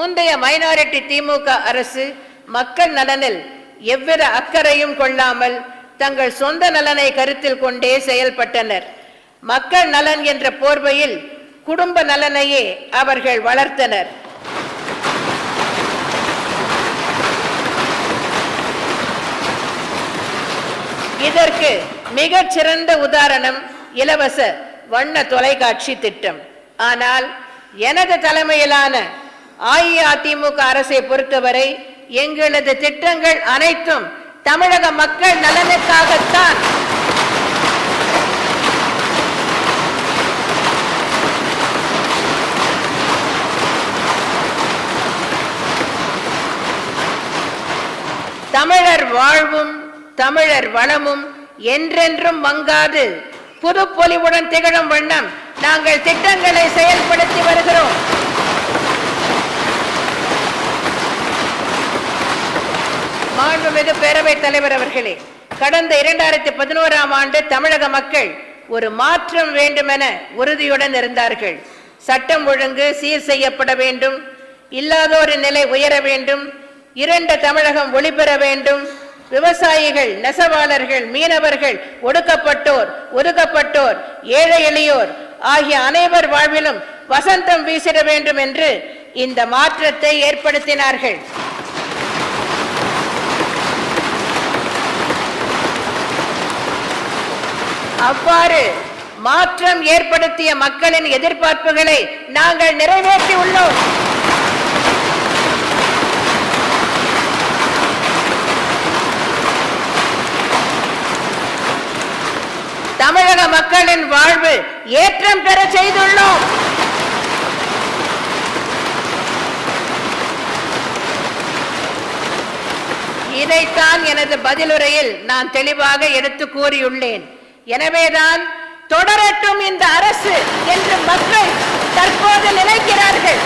முந்தைய மைனாரிட்டி திமுக அரசு மக்கள் நலனில் எவ்வித அக்கறையும் கொள்ளாமல் தங்கள் சொந்த நலனை கருத்தில் கொண்டே செயல்பட்டனர். மக்கள் நலன் என்ற போர்வையில் குடும்ப நலனையே அவர்கள் வளர்த்தனர். இதற்கு மிகச்சிறந்த உதாரணம் இலவச வண்ண தொலைக்காட்சி திட்டம். ஆனால் எனது தலைமையிலான அஇஅதிமுக அரசை பொறுத்தவரை எங்களது திட்டங்கள் அனைத்தும் தமிழக மக்கள் நலனுக்காகத்தான். தமிழர் வாழ்வும் தமிழர் வளமும் என்றென்றும் மங்காது. புது பொலிவுடன் திகழும் வண்ணம் நாங்கள் திட்டங்களை செயல்படுத்தி வருகிறோம். மாண்புமிகு பேரவைத் தலைவர் அவர்களே கடந்த இரண்டாயிரத்தி பதினோராம் ஆண்டு தமிழக மக்கள் ஒரு மாற்றம் வேண்டுமென உறுதியுடன் இருந்தார்கள். சட்டம் ஒழுங்கு சீர் செய்யப்பட வேண்டும் இல்லாதோரின் நிலை உயர வேண்டும் இரண்ட தமிழகம் ஒளிபெற வேண்டும் விவசாயிகள் நெசவாளர்கள் மீனவர்கள் ஒடுக்கப்பட்டோர் ஒதுக்கப்பட்டோர் ஏழை எளியோர் ஆகிய அனைவர் வாழ்விலும் வசந்தம் வீசிட வேண்டும் என்று இந்த மாற்றத்தை ஏற்படுத்தினார்கள். அவ்வாறு மாற்றம் ஏற்படுத்திய மக்களின் எதிர்பார்ப்புகளை நாங்கள் நிறைவேற்றி உள்ளோம் தமிழக மக்களின் வாழ்வு ஏற்றம் பெற செய்துள்ளோம். இதைத்தான் எனது பதிலுரையில் நான் தெளிவாக எடுத்து கூறியுள்ளேன். எனவேதான் தொடரட்டும் இந்த அரசு என்று மக்கள் தற்போது நினைக்கிறார்கள்.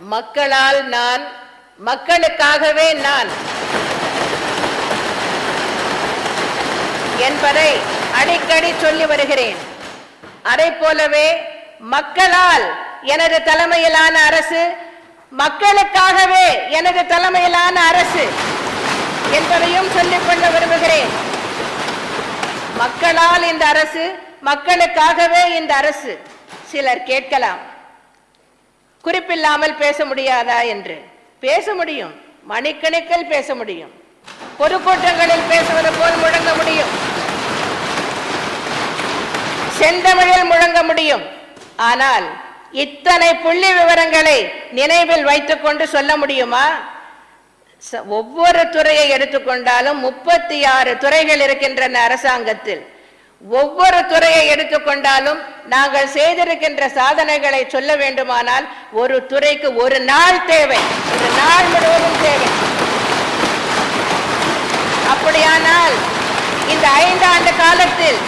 மக்களால் நான் மக்களுக்காகவே நான் என்பதை அடிக்கடி சொல்லி வருகிறேன். அதை போலவே மக்களால் எனது தலைமையிலான அரசு மக்களுக்காகவே எனது தலைமையிலான அரசு என்பதையும் சொல்லிக் கொள்ள விரும்புகிறேன். மக்களால் இந்த அரசு மக்களுக்காகவே இந்த அரசு சிலர் கேட்கலாம். குறிப்பில்லாமல் பேச முடியாதா என்று? பேச முடியும். மணிக்கணக்கில் பேச முடியும். பொதுக்கூட்டங்களில் பேசுவது போல் முழங்க முடியும். செந்தமிழில் முழங்க முடியும். ஆனால் இத்தனை புள்ளி விவரங்களை நினைவில் வைத்துக்கொண்டு சொல்ல முடியுமா? ச- ஒவ்வொரு துறையை எடுத்துக்கொண்டாலும் முப்பத்தி ஆறு துறைகள் இருக்கின்றன அரசாங்கத்தில். ஒவ்வொரு துறையை எடுத்துக்கொண்டாலும் நாங்கள் செய்திருக்கின்ற சாதனைகளை சொல்ல வேண்டுமானால் ஒரு துறைக்கு ஒரு நாள் தேவை. ஒரு நாள் முழுவதும் தேவை. அப்படியானால் இந்த ஐந்தாண்டு காலத்தில்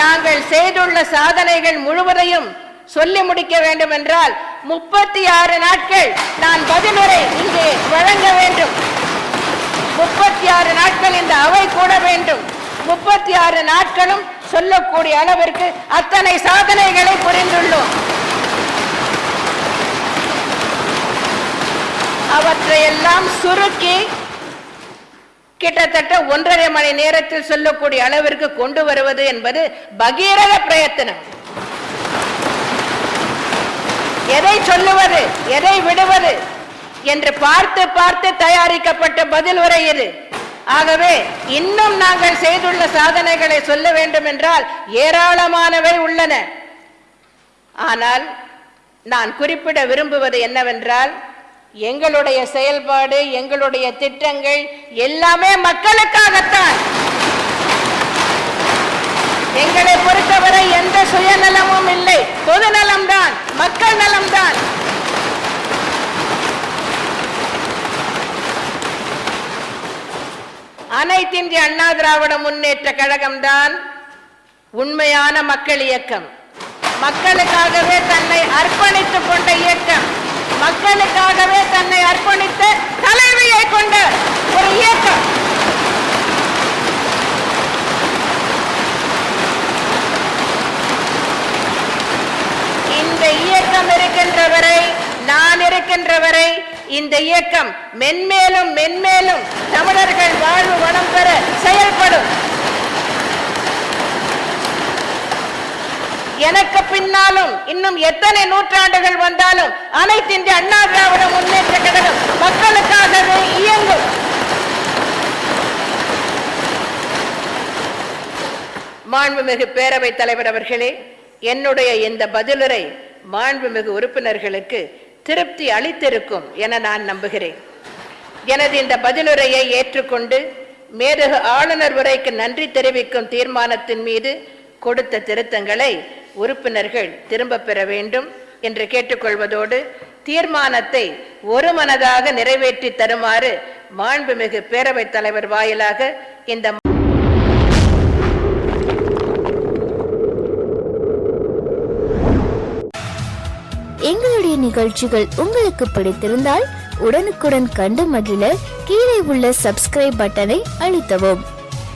நாங்கள் செய்துள்ள சாதனைகள் முழுவதையும் சொல்லி முடிக்க வேண்டும் என்றால் முப்பத்தி ஆறு நாட்கள் நான் பதிலுரை இங்கே வழங்க வேண்டும். முப்பத்தி ஆறு நாட்கள் இந்த அவை கூட வேண்டும். முப்பத்தி ஆறு நாட்களும் சொல்லக்கூடிய அளவிற்கு அத்தனை சாதனைகளை புரிந்துள்ளோம். அவற்றையெல்லாம் சுருக்கி கிட்டத்தட்ட ஒன்றரை மணி நேரத்தில் சொல்லக்கூடிய அளவிற்கு கொண்டு வருவது என்பது பகீரத பிரயத்தனம். எதை சொல்லுவது எதை விடுவது என்று பார்த்து பார்த்து தயாரிக்கப்பட்ட பதில் உரை இது. ஆகவே இன்னும் நாங்கள் செய்துள்ள சாதனைகளை சொல்ல வேண்டும் என்றால் ஏராளமானவை உள்ளன. ஆனால் நான் குறிப்பிட விரும்புவது என்னவென்றால் எங்களுடைய செயல்பாடு எங்களுடைய திட்டங்கள் எல்லாமே மக்களுக்காகத்தான். எங்களை பொறுத்தவரை எந்த சுயநலமும் இல்லை. பொது நலம்தான் மக்கள் நலம்தான். அனைத்திந்திய அண்ணா திராவிட முன்னேற்ற கழகம்தான் உண்மையான மக்கள் இயக்கம். மக்களுக்காகவே தன்னை அர்ப்பணித்துக் கொண்ட இயக்கம். மக்களுக்காகவே தன்னை அர்ப்பணித்த தலைமையை கொண்ட ஒரு இயக்கம். இந்த இயக்கம் இருக்கின்ற வரை நான் இருக்கின்ற வரை இந்த இயக்கம் மென்மேலும் மென்மேலும் தமிழர்கள் வாழ்வு வளம் பெற செயல்படும். எனக்கு பின்னாலும் இன்னும் எத்தனை நூற்றாண்டுகள் வந்தாலும் அனைத்து இந்திய அண்ணா திராவிட முன்னேற்ற கழகம் மக்களுக்காகவே இயங்கும். மாண்புமிகு பேரவைத் தலைவர் அவர்களே என்னுடைய இந்த பதிலுரை மாண்புமிகு உறுப்பினர்களுக்கு திருப்தி அளித்திருக்கும் என நான் நம்புகிறேன். எனது இந்த பதிலுரையை ஏற்றுக்கொண்டு மேதகு ஆளுநர் உரைக்கு நன்றி தெரிவிக்கும் தீர்மானத்தின் மீது கொடுத்த திருத்தங்களை உறுப்பினர்கள் திரும்ப பெற வேண்டும் என்று கேட்டுக்கொள்வதோடு தீர்மானத்தை ஒரு மனதாக நிறைவேற்றி தருமாறு மாண்புமிகு பேரவைத் தலைவர் வாயிலாக இந்த எங்களுடைய நிகழ்ச்சிகள் உங்களுக்கு பிடித்திருந்தால் உடனுக்குடன் கண்டு மகிழ கீழே உள்ள சப்ஸ்கிரைப் பட்டனை அழுத்தவும்.